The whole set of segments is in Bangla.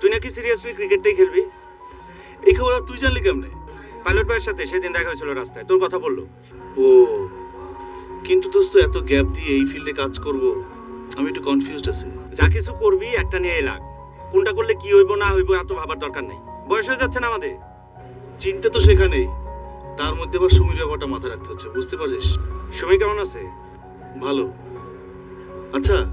তুই নাকি সিরিয়াসলি ক্রিকেটটাই খেলবি? এই খবর তুই জানলি কেমনে? পাইলট ভাইয়ের সাথে সেদিন দেখা হয়েছিল রাস্তায়, তোর কথা বলল। ও, কিন্তু দোস্ত, এত গ্যাপ দিয়ে এই ফিল্ডে কাজ করব, আমি একটু কনফিউজড আছি। যা কিছু করবি, একটা নিয়ে লাগ। কোনটা করলে কি হইব, না হইব, এত ভাবার দরকার নেই। বয়স হয়ে যাচ্ছে না আমাদের। চিন্তা তো সেখানেই। তার মধ্যে আবার সুমির ব্যাপারটা মাথায় রাখতে হচ্ছে, বুঝতে পারছিস? সময় কেমন আছে? ভালো। আচ্ছা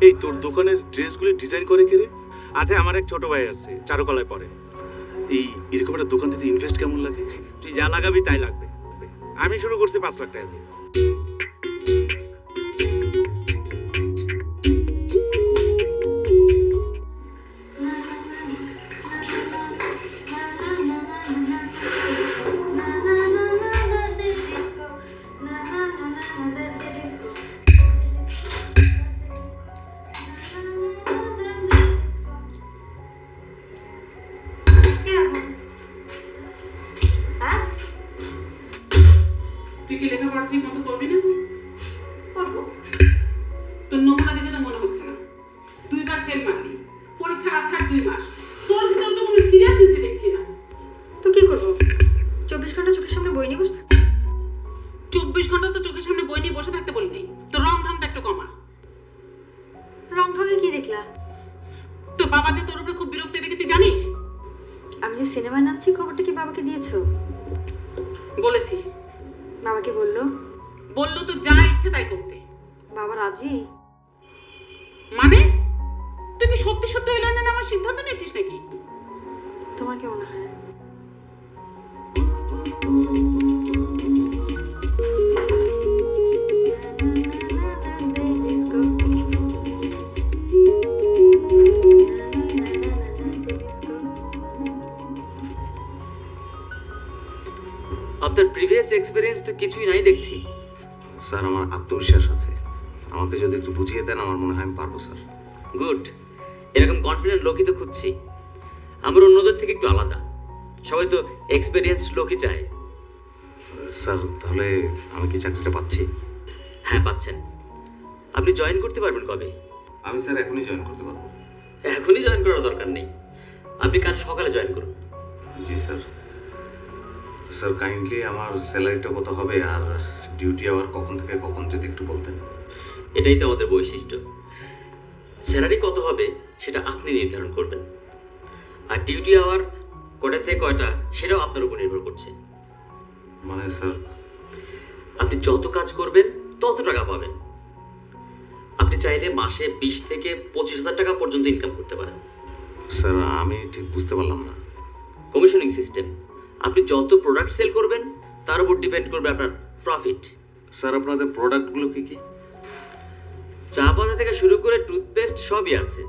এই তোর দোকানের ড্রেসগুলি ডিজাইন করে কে রে? আছে আমার এক ছোট ভাই আছে চারুকলায় পড়ে। এই এরকম একটা দোকান দিতে ইনভেস্ট কেমন লাগে? তুই যা লাগাবি তাই লাগবে। আমি শুরু করছি পাঁচ লাখ টাকা দিয়ে। বলল তো যা ইচ্ছে তাই করতে। বাবা রাজি? মানে? তুই কি সত্যি সত্যি ওই লাইনে আমার সিদ্ধান্ত নিয়েছিস নাকি? তোমার কি মনে হয়? আপনার প্রিভিয়াস এক্সপিরিয়েন্স তো কিছুই নাই দেখছি। স্যার আমার আত্মবিশ্বাস আছে। আমাকে যদি একটু বুঝিয়ে দেন আমার মনে হয় আমি পারব স্যার। গুড। এরকম কনফিডেন্ট লোকই তো খুঁজছি। আমরা অন্যদের থেকে একটু আলাদা। সবাই তো এক্সপিরিয়েন্স লোকই চায়। স্যার তাহলে আমি কি চাকরিটা পাচ্ছি? হ্যাঁ পাচ্ছেন। আপনি জয়েন করতে পারবেন কবে? আমি স্যার এখনই জয়েন করতে পারব। এখনই জয়েন করার দরকার নেই। আপনি কাল সকালে জয়েন করুন। জি স্যার। স্যার কাইন্ডলি আমার স্যালারিটা কত হবে আর ডিউটি আওয়ার কখন থেকে কখন যদি একটু বলতেন। এটাই তো আমাদের বৈশিষ্ট্য। স্যালারি কত হবে সেটা আপনি নির্ধারণ করবেন। আর ডিউটি আওয়ার কটা থেকে কয়টা সেটাও আপনার উপর নির্ভর করছে। মানে স্যার আপনি যত কাজ করবেন তত টাকা পাবেন। আপনি চাইলে মাসে বিশ থেকে পঁচিশ হাজার টাকা পর্যন্ত ইনকাম করতে পারেন। স্যার আমি ঠিক বুঝতে পারলাম না। কমিশনিং সিস্টেম আপনি যত প্রোডাক্ট সেল করবেন তার উপর ডিপেন্ড করবে আপনার প্রফিট স্যার আপনাদের প্রোডাক্টগুলো কি কি? চা পাতা থেকে শুরু করে টুথপেস্ট সবই আছে।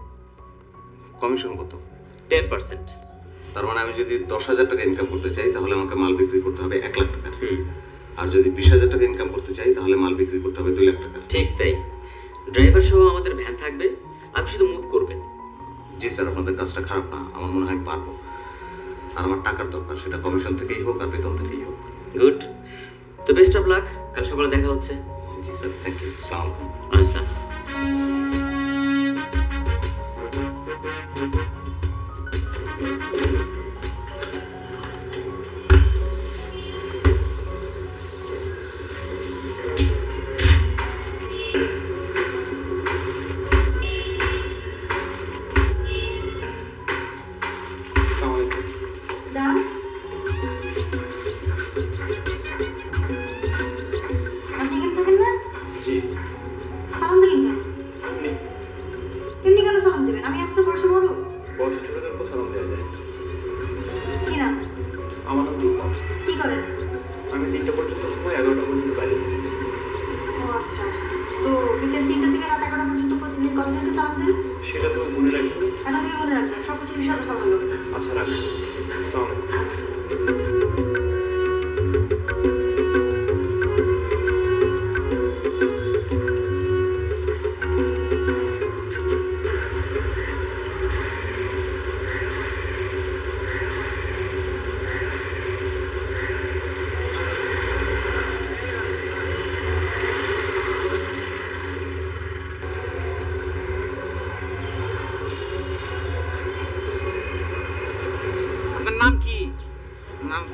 কমিশন কত? টেন পার্সেন্ট তার মানে আমি যদি দশ হাজার টাকা ইনকাম করতে চাই তাহলে আমাকে মাল বিক্রি করতে হবে এক লাখ টাকার। আর যদি বিশ হাজার টাকা ইনকাম করতে চাই তাহলে মাল বিক্রি করতে হবে দুই লাখ টাকার। ঠিক তাই। ড্রাইভার সহ আমাদের ভ্যান থাকবে। আপনি শুধু মুভ করবেন। জি স্যার আপনাদের কাজটা খারাপ না। আমার মনে হয় পারব। আর আমার টাকার দরকার সেটা কমিশন থেকেই হোক আর বেতন থেকেই হোক। গুড তো বেস্ট অফ লাক কাল সকালে দেখা হচ্ছে। জি স্যার থ্যাংক ইউ সালাম আসলাম দাঁড়ান আপনি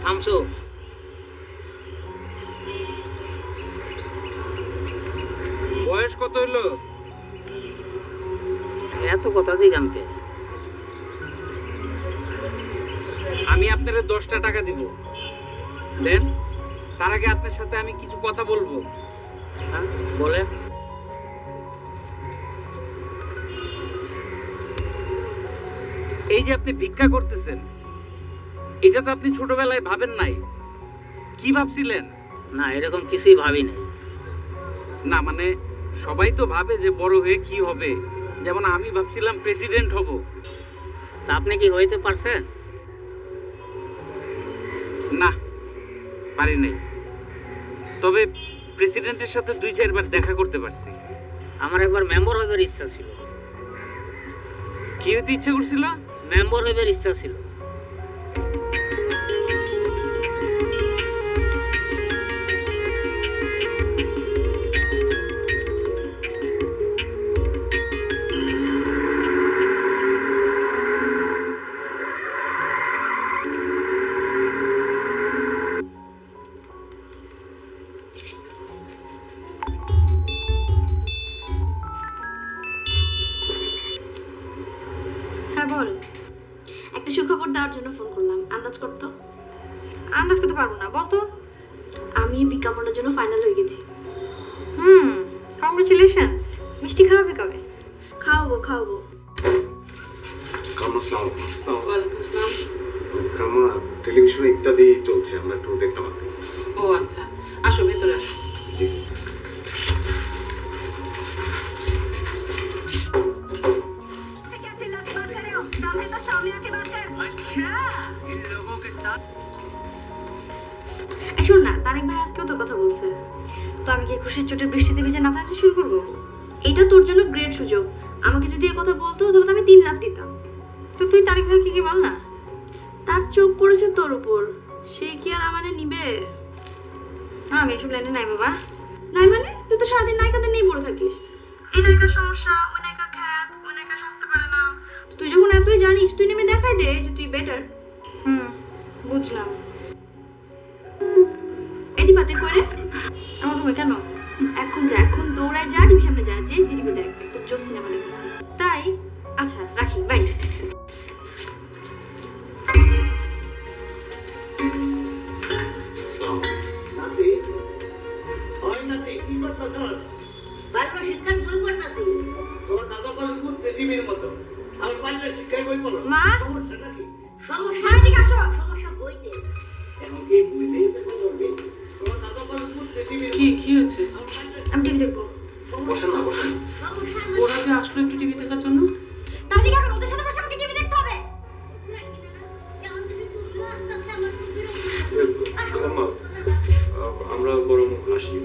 শামসু বয়স কত হইল? এত কথা জিগানকে আমি আপনার দশটা টাকা দিব। দেন তার আগে আপনার সাথে আমি কিছু কথা বলব। হ্যাঁ বলে এই যে আপনি ভিক্ষা করতেছেন এটা তো আপনি ছোটবেলায় ভাবেন নাই। কি ভাবছিলেন? না এরকম কিছুই ভাবি নাই না মানে সবাই তো ভাবে যে বড় হয়ে কি হবে। যেমন আমি ভাবছিলাম প্রেসিডেন্ট হব। তা আপনি কি হইতে পারছেন? না পারি নাই। তবে প্রেসিডেন্টের সাথে দুই চারবার দেখা করতে পারছি। আমার একবার মেম্বার হইবার ইচ্ছা ছিল। কি হইতে ইচ্ছা করছিল? মেম্বার হইবার ইচ্ছা ছিল। বল একটা সুখবর দেওয়ার জন্য ফোন করলাম। আন্দাজ করতো আন্দাজ করতে পারব না বলতো আমি বিজ্ঞাপনের জন্য ফাইনাল হয়ে গেছি। হুম কংগ্রেচুলেশনস মিষ্টি খাওয়াবে কবে? খাওয়াবো খাওয়াবো। টেলিভিশনে ইত্যাদি চলছে আমরা একটু দেখতাম ও আচ্ছা আসো ভেতরে আসো। জি এই শোন না, তারেক ভাই আজকেও তোর কথা বলছে। তো আমি কি খুশির চোটের বৃষ্টিতে ভিজে নাচানাচি শুরু করব? এটা তোর জন্য গ্রেট সুযোগ। আমাকে যদি এ কথা বলতো, তাহলে আমি তিন লাখ দিতাম। তো তুই তারেক ভাইকে কি বল না? তার চোখ পড়েছে তোর উপর। সে কি আর আমারে নিবে? না, আমি এসব লাইনে নাই বাবা। নাই মানে? তুই তো সারাদিন নায়িকাদের নিয়ে পড়ে থাকিস। এই নায়িকার সমস্যা, ওই নায়িকা খ্যাত, ওই নায়িকা সাজতে পারে না তুই যখন এতই জানিস তুই নেমে দেখাই দে যে তুই বেটার হুম। বুঝলাম। এদি পাতে করে। আমার রুমে কেন? এখন যা এখন দৌড়ায় যা টিভি সামনে যা যে জিটিভি দেখ একটা জোস সিনেমা দেখেছি তাই? আচ্ছা রাখি বাই আসসালামু আলাইকুম নাতি? ওই নাতি কি করতেছ? বাইরে শিক্ষার বই পড়তাছি। তোমার দাদা পৃথিবীর মতো। আমার বাইরে শিক্ষার বই পড়ো মা? সমস্যা নাকি সমস্যা? মা আসো। সমস্যা বইতে এখন কি বই করবে তোমার দাদা বলে খুব পৃথিবীর কি কি হয়েছে? আমি টিভি দেখব। বসেন না বসেন। ওরা যে আসলো একটু টিভি দেখার জন্য? তার দিকে এখন ওদের সাথে বসে আমাকে টিভি দেখতে হবে। আমরা বরং আসি।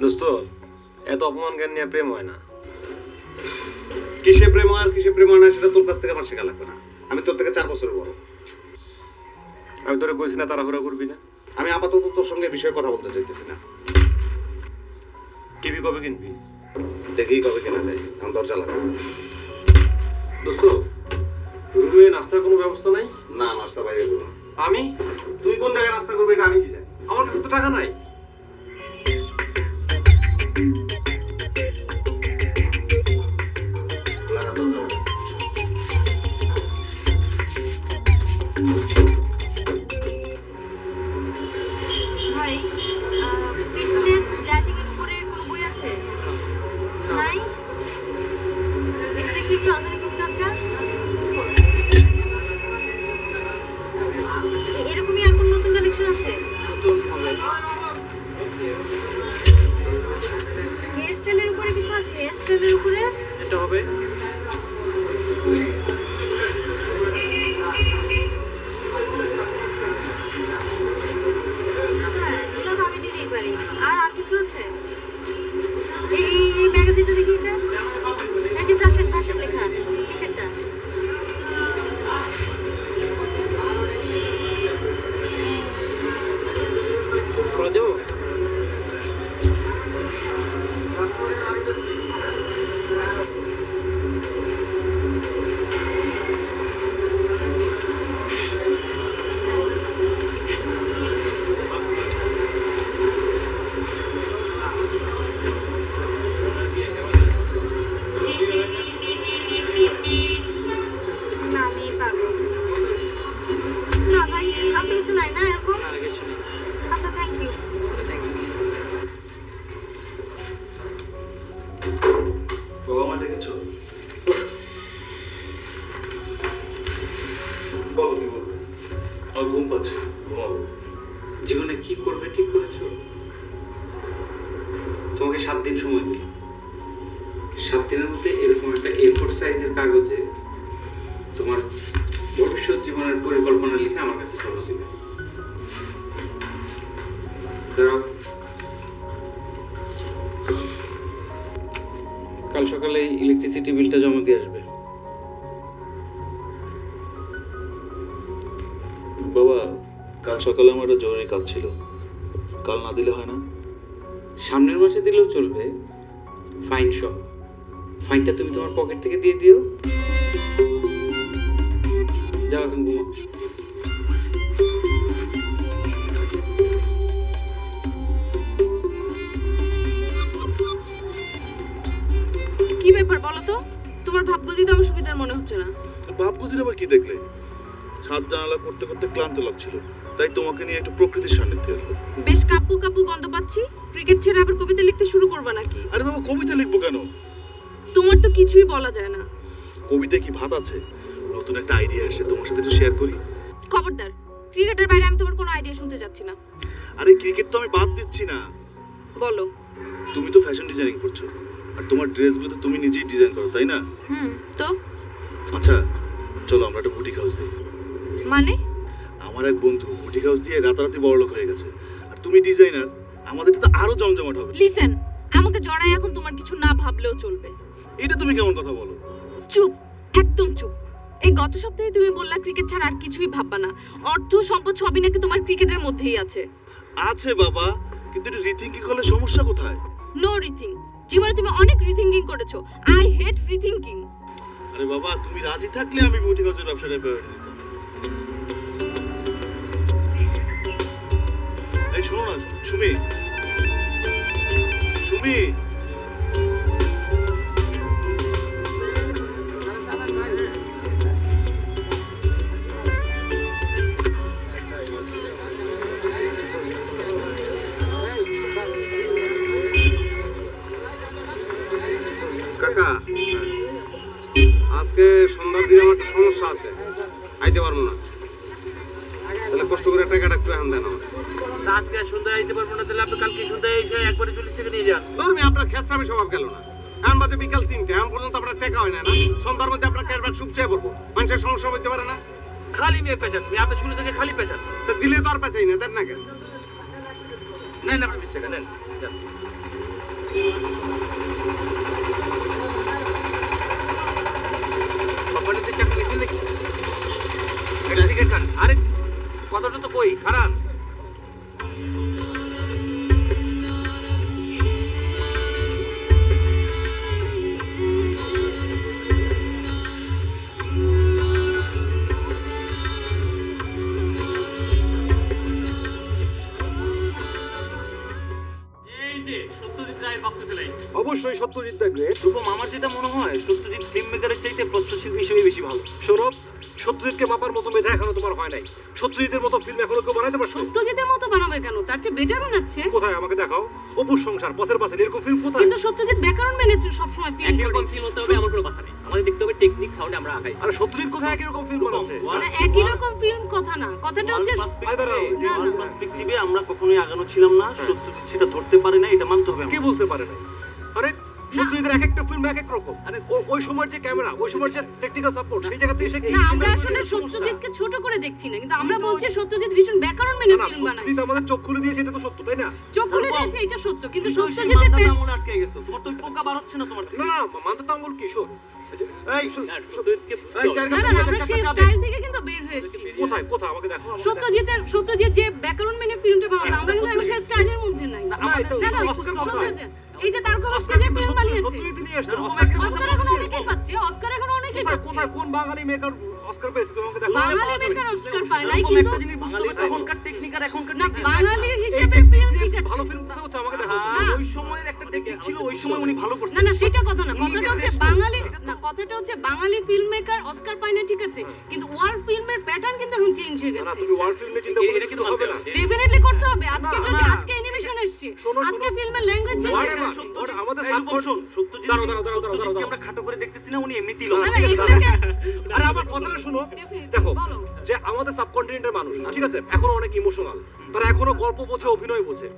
দোস্ত এত অপমান জ্ঞান নিয়ে প্রেম হয় না? কিসে প্রেম আর কিসে প্রেম হয় না সেটা তোর কাছ থেকে আমার শেখা লাগবে না। আমি তোর থেকে চার বছরের বড়। আমি তোরে কইছি না তাড়াহুড়া করবি না। আমি আপাতত তোর সঙ্গে বিষয়ে কথা বলতে চাইতেছি না। টিভি কবে কিনবি? দেখেই কবে কেনা যায়। এখন দরজা লাগা দোস্ত রুমে নাস্তার কোনো ব্যবস্থা নাই? না নাস্তা বাইরে করব আমি? তুই কোন জায়গায় নাস্তা করবি এটা আমি কি জানি? আমার কাছে তো টাকা নাই। এটা দেখি তোমার ভবিষ্যৎ জীবনের পরিকল্পনা লিখে আমার কাছে জমা দিবে। কাল সকালে ইলেকট্রিসিটি বিলটা জমা দিয়ে আসবে। বাবা কাল সকালে আমার একটা জরুরি কাজ ছিল। কাল না দিলে হয় না? সামনের মাসে দিলেও চলবে। ফাইন সব। ফাইনটা তুমি তোমার পকেট থেকে দিয়ে দিও। যাও এখন কি ব্যাপার বলো তো? তোমার ভাবগতি তো আমার সুবিধার মনে হচ্ছে না। বাপগুদির আবার কি দেখলে? ছাদ জানালা করতে করতে ক্লান্ত লাগছিল। তাই তোমাকে নিয়ে একটু প্রকৃতির সান্নিধ্যে এলো। বেশ কাব্বু কাব্বু গন্ধ পাচ্ছি। ক্রিকেট ছেড়ে আবার কবিতা লিখতে শুরু করবা নাকি? আরে বাবা কবিতা লিখব কেন? তোমার তো কিছুই বলা যায় না। কবিতায় কি ভাত আছে? নতুন একটা আইডিয়া এসে তোমার সাথে একটু শেয়ার করি। খবরদার ক্রিকেটের বাইরে আমি তোমার কোনো আইডিয়া শুনতে যাচ্ছি না। আরে ক্রিকেট তো আমি বাদ দিচ্ছি না। বলো। তুমি তো ফ্যাশন ডিজাইনিং করছ। আর তোমার ড্রেসগুলো তো তুমি নিজেই ডিজাইন করো তাই না? হুম তো? আচ্ছা চলো আমরা একটা বুটিক হাউস দিই। মানে? আমার এক বন্ধু বুটিক হাউস দিয়ে রাতারাতি বড়লোক হয়ে গেছে। আর তুমি ডিজাইনার আমাদের তো আরও জমজমাট হবে। লিসেন আমাকে জড়াই এখন তোমার কিছু না ভাবলেও চলবে। এটা তুমি কেমন কথা বলো? চুপ একদম চুপ। এই গত সপ্তাহে তুমি বললা ক্রিকেট ছাড়া আর কিছুই ভাববা না। অর্থ সম্পদ সবই নাকি তোমার ক্রিকেটের মধ্যেই আছে। আছে বাবা কিন্তু এটা রিথিঙ্কিং হলে সমস্যা কোথায়? No rethink. জীবনে তুমি অনেক রিথিঙ্কিং করেছ। I hate rethinking. আরে বাবা তুমি রাজি থাকলে আমি বুটিক হাউসের ব্যবসাটা প্রায়োরিটি দিতাম এই শোনো না সুমি। সুমি আজকে সন্ধ্যার দিকে আমার সমস্যা আছে। আইতে পারব না। তাহলে কষ্ট করে টাকাটা একটু এখন দেন আমার আজকে সন্ধ্যায় আইতে পারব না তাহলে আপনি কালকে সন্ধ্যায় এসে একবারে চল্লিশ থেকে নিয়ে যান। ধরুন আপনার খেসরামি স্বভাব গেল না। এখন বাজে বিকাল তিনটে এখন পর্যন্ত আপনার টেকা হয় না না? সন্ধ্যার মধ্যে আপনার ক্যারবার সুপ চেয়ে পড়ব। মানুষের সমস্যা হইতে পারে না। খালি মেয়ে পেঁচান মেয়ে আপনার শুরু থেকে খালি পেঁচান তা দিলে তো আর পেঁচাই না দেন না কেন? নেন আপনার বিশ টাকা নেন। এটা কতটা তো কই? খারাপ। সত্যজিৎ দেখবে রূপম আমার যেটা মনে হয় সত্যজিৎ ফিল্ম মেকারের চাইতে প্রচ্ছশিল্পী হিসেবে বেশি ভালো। সৌরভ সত্যজিৎকে মাপার মতো মেধা এখনও তোমার হয় নাই। সত্যজিতের মতো ফিল্ম এখনও কেউ বানাইতে পারছ? সত্যজিতের মতো বানাবে কেন? তার চেয়ে বেটার বানাচ্ছে? কোথায়? আমাকে দেখাও। অপুর সংসার পথের পাশে এরকম ফিল্ম কোথায়? কিন্তু সত্যজিৎ ব্যাকরণ মেনে সবসময় ফিল্ম করে রকম ফিল্ম হতে হবে আমার কোনো কথা নেই। আমাদের দেখতে হবে টেকনিক সাউন্ড আমরা আগাইছি আরে সত্যজিৎ কোথায় একই রকম ফিল্ম বানাচ্ছে? মানে একই রকম ফিল্ম কথা না। কথাটা হচ্ছে আরে না, না। পার্সপেক্টিভে আমরা কখনোই আগানো ছিলাম না। সত্যজিৎ সেটা ধরতে পারে না এটা মানতে হবে কে বলতে পারে না আরে সত্যজিতের এক একটা ফিল্ম এক এক রকম। ও- ওই সময়ের যে ক্যামেরা ওই সময়ের যে টেকনিক্যাল সাপোর্ট সেই জায়গা থেকে এসে না আমরা আসলে সত্যজিৎকে ছোট করে দেখছি না কিন্তু আমরা বলছি সত্যজিৎ ভীষণ ব্যাকরণ মেনে ফিল্ম বানায়। সত্যজিৎ আমাদের চোখ খুলে দিয়েছে এটা তো সত্য তাই না? চোখ খুলে দিয়েছে এটা সত্য কিন্তু সত্যজিতের মান্ধাতা প্রেম- আটকে গেছো। তোমার তো পোকা বার হচ্ছে না তোমার থেকে না না মানতে তো আমল কি? শোন এই সত্যজিৎকে বুঝতে এই হবে। জায়গা না না আমরা সেই স্টাইল থেকে কিন্তু বের হয়ে এসেছি। কোথায় কোথায়? আমাকে দেখো আমাকে দেখো। সত্যজিতের সত্যজিৎ যে ব্যাকরণ মেনে ফিল্মটা বানাতো আমরা কিন্তু এখন সেই স্টাইলের মধ্যে নাই। না, এটা না না অস্কার এই যে যে ফিল্ম বানিয়েছে। অস্কার এখন অনেকেই পাচ্ছে অস্কার এখন অনেকেই পাচ্ছে। কোথায় কোন বাঙালি মেকার অস্কার পেয়েছে তুমি আমাকে দেখো বাঙালি মেকার অস্কার পায় নাই কিন্তু একটা জিনিস বুঝতে হবে তখনকার টেকনিক আর এখনকার না বাঙালি হিসেবে ফিল্ম ঠিক আছে। ভালো ফিল্ম হচ্ছে আমাকে দেখো হ্যাঁ, ওই সময়ের একটা টেকনিক ছিল ওই সময় উনি ভালো করছেন। না না সেটা কথা না কথাটা হচ্ছে বাঙালি না কথাটা হচ্ছে বাঙালি ফিল্ম মেকার অস্কার পায় না ঠিক আছে। কিন্তু ওয়ার্ল্ড ফিল্মের প্যাটার্ন কিন্তু এখন চেঞ্জ হয়ে না না গেছে। তুমি ওয়ার্ল্ড ফিল্মে চিন্তা করলে কিন্তু কিন্তু হবে না। ডেফিনেটলি করতে হবে। আজকে যদি আজকে অ্যানিমেশন এসেছে আজকে ফিল্মের ল্যাঙ্গুয়েজ চেঞ্জ হয়ে গেছে। আমাদের সাপোর্ট শোন, সত্যজিৎ দাঁড়াও, দাঁড়াও, দাঁড়াও, দাঁড়াও, আমরা খাটো করে দেখতেছি না উনি এমনিতেই লড়াই আরে আমার কথাটা শুনো। দেখো যে আমাদের সাবকন্টিনেন্টের মানুষ ঠিক আছে? এখনও অনেক ইমোশনাল তারা এখনও গল্প বোঝে অভিনয় বোঝে।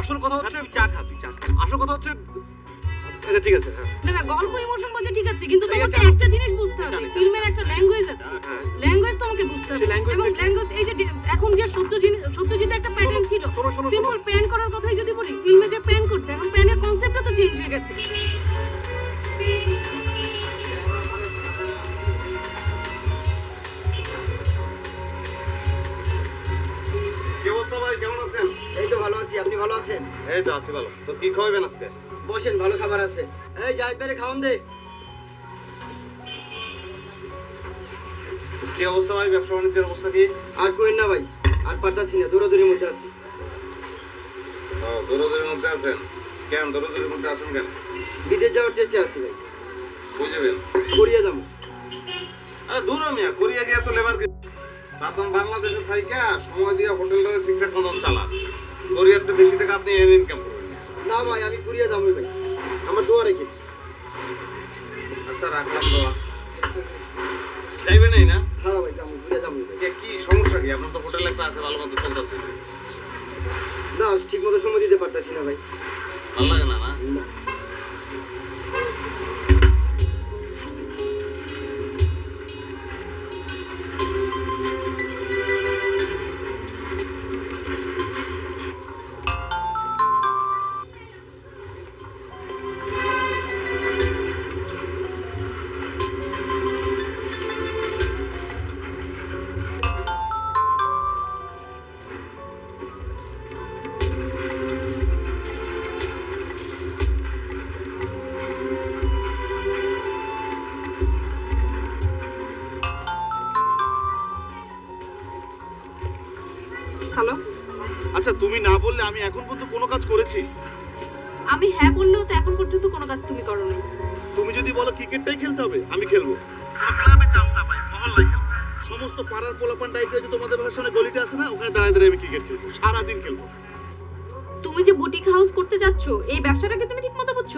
আসল কথা হচ্ছে তুই চা খা তুই চা খা। আসল কথা হচ্ছে আচ্ছা ঠিক আছে হ্যাঁ। না না গল্প ইমোশন বলছে ঠিক আছে কিন্তু তোমাকে একটা জিনিস বুঝতে হবে। ফিল্মের একটা ল্যাঙ্গুয়েজ আছে। হ্যাঁ। ল্যাঙ্গুয়েজ তোমাকে বুঝতে হবে। এবং ল্যাঙ্গুয়েজ এই যে এখন যে সত্যজিৎ সত্যজিৎ একটা প্যাটার্ন ছিল। সিম্পল প্যান করার কথাই যদি বলি ফিল্মে যে প্যান করছে এখন প্যানের কনসেপ্টটা তো চেঞ্জ হয়ে গেছে। অবস্থা কেমন আছেন? এই তো ভালো আছি আপনি ভালো আছেন? এই তো আছি ভালো। তো কি খাওয়াবেন আজকে? বসেন ভালো খাবার আছে। এই জাহিদ ভাইরে খাওয়ান দে। কি অবস্থা ভাই? ব্যবসা বাণিজ্যের অবস্থা কি? আর কইন না ভাই আর পারতাছি না দৌড়াদৌড়ির মধ্যে আছি। ও দৌড়দৌড়ির মধ্যে আছেন? কেন দৌড়দৌড়ির মধ্যে আছেন কেন? বিদেশ যাওয়ার চেষ্টা আছি ভাই। বুঝবেন করিয়া যাব। আরে দূর মিয়া কোরিয়া গিয়া তো লেবার তখন বাংলাদেশে থাইকা সময় দিয়ে হোটেলটা ঠিকঠাক মতন চালা। কোরিয়ার চেয়ে বেশি টাকা আপনি এর ইনকাম করবেন। না। ভাই আমি করিয়া যাব ভাই। আমার দোয়া রেখে আচ্ছা রাখলাম দেওয়া চাইবেন এই না? হ্যাঁ ভাই যাব করিয়া যাব ভাই। কি সমস্যা কি? আপনার তো হোটেল একটা আছে ভালো মতো চলতেছে। না ঠিক মতো সময় দিতে পারতেছি না ভাই। ভালো লাগে না? না। আমি এখন পর্যন্ত কোনো কাজ করেছি? আমি হ্যাঁ বললেও তো এখন পর্যন্ত কোনো কাজ তুমি করো নাই তুমি যদি বলো ক্রিকেটটাই খেলতে হবে আমি খেলব। ক্লাবে চান্স না পাই মহল্লায় খেলব। সমস্ত পাড়ার পোলাপান ডাইকে যে তোমাদের বাসার সামনে গলিটা আছে না ওখানে দাঁড়ায় দাঁড়িয়ে আমি ক্রিকেট খেলব সারাদিন খেলব। তুমি যে বুটিক হাউস করতে যাচ্ছ এই ব্যবসাটাকে তুমি ঠিক মতো বুঝছ?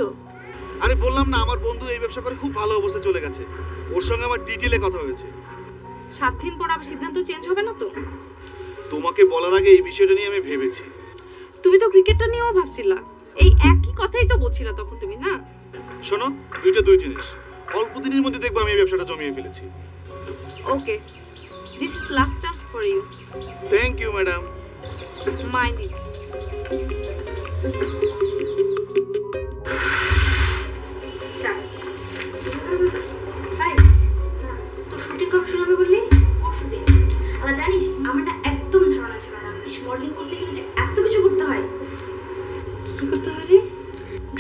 আরে বললাম না আমার বন্ধু এই ব্যবসা করে খুব ভালো অবস্থায় চলে গেছে। ওর সঙ্গে আমার ডিটেলে কথা হয়েছে। সাত দিন পর আবার সিদ্ধান্ত চেঞ্জ হবে না তো? তোমাকে বলার আগে এই বিষয়টা নিয়ে আমি ভেবেছি। তুমি তো ক্রিকেটটা নিয়েও ভাবছিলা। এই একই কথাই তো বলছিলা তখন তুমি না? শোনো দুইটা দুই জিনিস। অল্প দিনের মধ্যে দেখব আমি এই ব্যবসাটা জমিয়ে ফেলেছি। Okay this is last chance for you thank you madam mind it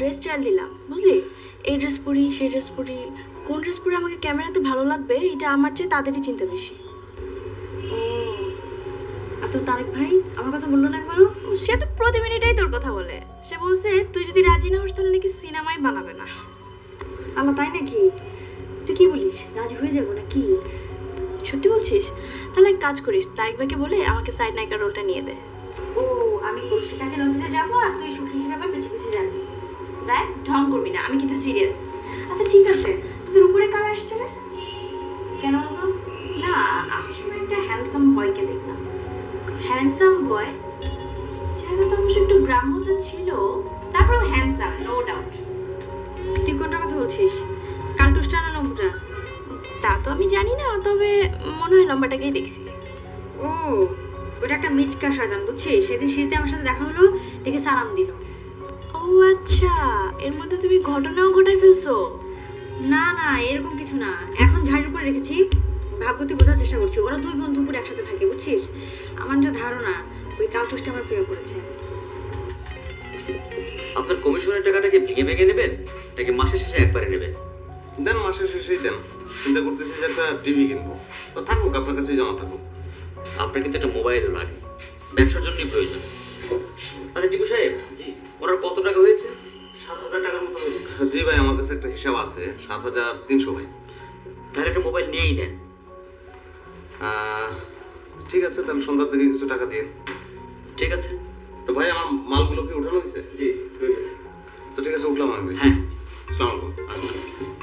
dress trial দিলাম, বুঝলি? এই ড্রেস পরি, সেই ড্রেস পরি, কোন ড্রেস পরে আমাকে ক্যামেরাতে ভালো লাগবে, এটা আমার চেয়ে তাদেরই চিন্তা বেশি। ও, আর তোর তারেক ভাই আমার কথা বলল না একবারও? সে তো প্রতি মিনিটেই তোর কথা বলে। সে বলছে, তুই যদি রাজি না হোস তাহলে নাকি সিনেমাই বানাবে না। আল্লাহ তাই নাকি? তুই কি বলিস? রাজি হয়ে যাব না কি সত্যি বলছিস? তাহলে এক কাজ করিস, তারেক ভাইকে বলে আমাকে সাইড নায়িকার রোলটা নিয়ে দে। ও, আমি কলসিকাকে নদীতে যাব আর তুই সুখী হিসেবে পিছিয়ে পিছিয়ে যাবি। দেখ ঢং করবি না আমি কিন্তু সিরিয়াস আচ্ছা ঠিক আছে। তোদের উপরে কারা আসছে রে? কেন তো না আসার সময় একটা হ্যান্ডসাম বয়কে দেখলাম। হ্যান্ডসাম বয় চেহারা তো অবশ্য একটু গ্রাম্যতা ছিল তারপরেও হ্যান্ডসাম নো ডাউট তুই কোনটার কথা বলছিস? কার্টুসটা না নম্বরটা তা তো আমি জানি না তবে মনে হয় লম্বাটাকেই দেখছি। ও ওটা একটা মিচকা শয়তান বুঝছিস? সেদিন সিঁড়িতে আমার সাথে দেখা হলো দেখে সালাম দিল। ও আচ্ছা এর মধ্যে তুমি ঘটনাও ঘটাই ফেলছো? না না এরকম কিছু না। এখন ঝাড়ির উপরে রেখেছি। ভাগ্যতে বোঝার চেষ্টা করছি। ওরা দুই বন্ধু পুরো একসাথে থাকে বুঝছিস? আমার যে ধারণা ওই কালটুসটা আমার প্রেমে পড়েছে। আপনার কমিশনের টাকাটাকে ভেঙে ভেঙে নেবেন? নাকি মাসের শেষে একবারে নেবেন? দেন মাসের শেষেই দেন। চিন্তা করতেছি যে একটা টিভি কিনবো। তো থাকুক আপনার কাছে জমা থাকুক। আপনার কিন্তু একটা মোবাইলও লাগে। ব্যবসার জন্যই প্রয়োজন। আচ্ছা টিপু সাহেব ওনার কত টাকা হয়েছে? সাত হাজার টাকার মতো হয়েছে। জি ভাই আমার কাছে একটা হিসাব আছে সাত হাজার তিনশো ভাই। তাহলে একটা মোবাইল নিয়েই নেন। ঠিক আছে তাহলে সন্ধ্যার দিকে কিছু টাকা দিন ঠিক আছে। তো ভাই আমার মালগুলো কি উঠানো হয়েছে? জি ঠিক আছে। তো ঠিক আছে উঠলাম আমি। হ্যাঁ। আসসালামু আলাইকুম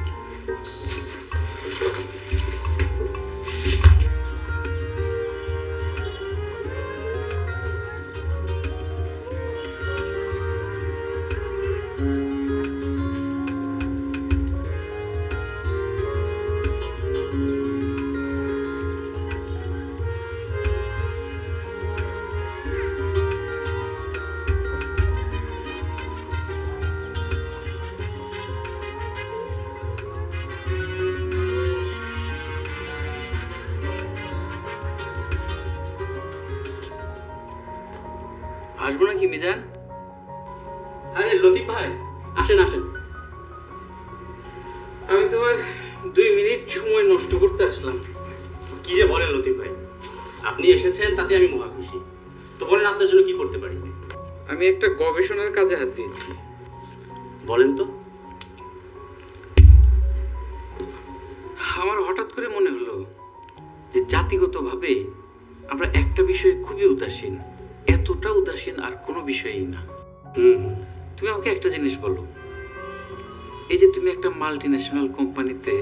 আসব নাকি মিজান? আরে লতিফ ভাই আসেন আসেন। আমি তোমার দুই মিনিট সময় নষ্ট করতে আসলাম। কি যে বলেন লতিফ ভাই আপনি এসেছেন তাতে আমি মহা খুশি। তো বলেন আপনার জন্য কি করতে পারি? আমি একটা গবেষণার কাজে হাত দিয়েছি। বলেন তো। আমার হঠাৎ করে মনে হলো যে জাতিগতভাবে আমরা একটা বিষয়ে খুবই উদাসীন। এতটা উদাসীন আর কোনো বিষয়েই না। তুমি আমাকে একটা জিনিস বলো। এই যে তুমি একটা মাল্টি ন্যাশনাল কোম্পানিতে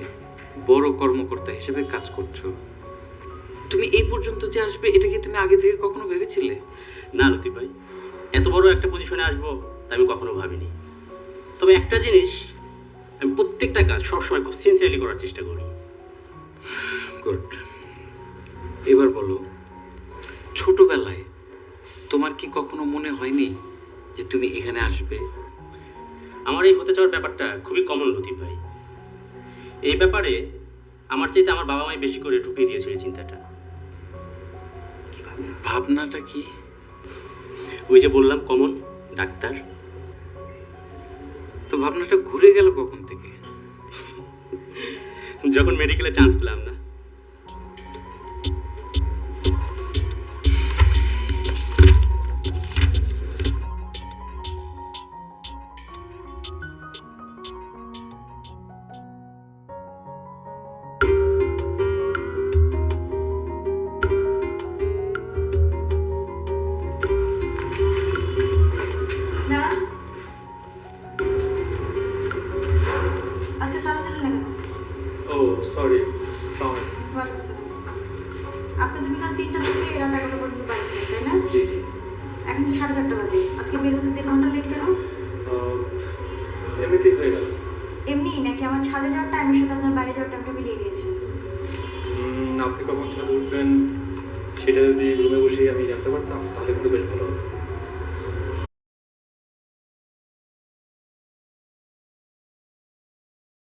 বড় কর্মকর্তা হিসেবে কাজ করছ তুমি এই পর্যন্ত যে আসবে এটা কি তুমি আগে থেকে কখনো ভেবেছিলে? না লতিফ ভাই। এত বড় একটা পজিশনে আসব তা আমি কখনো ভাবিনি। তবে একটা জিনিস আমি প্রত্যেকটা কাজ সবসময় খুব সিনসিয়ারলি করার চেষ্টা করি। গুড এবার বলো ছোটবেলায় তোমার কি কখনো মনে হয়নি যে তুমি এখানে আসবে? আমার এই হতে চাওয়ার ব্যাপারটা খুবই কমন লতিফ ভাই। এই ব্যাপারে আমার চাইতে আমার বাবা মাই বেশি করে ঢুকিয়ে দিয়েছে এই চিন্তাটা। ভাবনাটা কি? ওই যে বললাম কমন ডাক্তার। তো ভাবনাটা ঘুরে গেল কখন থেকে? যখন মেডিকেলে চান্স পেলাম না। সেটা যদি